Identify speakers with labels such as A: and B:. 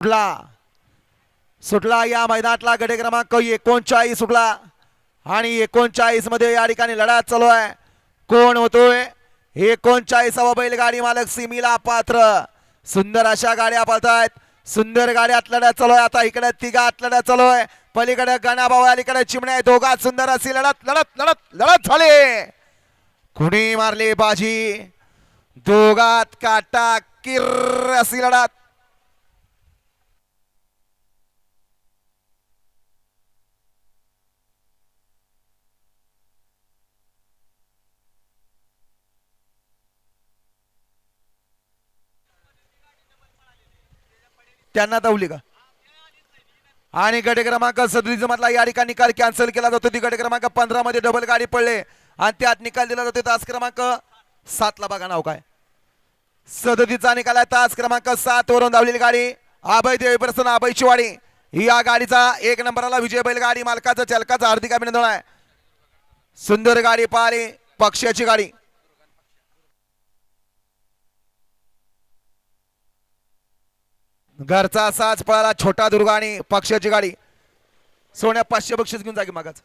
A: सुटला सुटला या मैदानातला गडे क्रमांक एकोणचाळीस सुटला आणि एकोणचाळीसमध्ये या ठिकाणी लढा चालू आहे. कोण होतोय? एकोणचाळीसावा बैलगाडी मालक सिमीला पात्र. सुंदर अशा गाड्या पळतायत. सुंदर गाड्यात लढा चालू आहे. आता इकडे तिघात लढा चालू आहे. पलीकडे गणाभाऊ अलीकडे चिमण्या आहे. दोघात सुंदर अशी लढत लढत लढत लढत झाले. कुणी मारली बाजी? दोघात काटा किर अशी लढत. त्यांना धावली का? आणि गट क्रमांक सदरीज मधला या ठिकाणी निकाल कॅन्सल केला जातो. ती गट क्रमांक पंधरा मध्ये डबल गाडी पडले. आणि त्यात निकाल दिला जातो तास क्रमांक सातला बघा नाव काय. सदतीचा निकाल आहे. तास क्रमांक सात वरून धावलेली गाडी अभय देवी प्रसन्न अभयची या गाडीचा एक नंबरला विजय बैल गाडी मालकाचा चालकाचं हार्दिक अभिनंदन आहे. सुंदर गाडी पारी पक्षाची गाडी. घरचा असाच पळाला छोटा दुर्गा आणि पक्षाची गाडी. सोन्या पाचशे बक्षीस घेऊन जागी मागाच.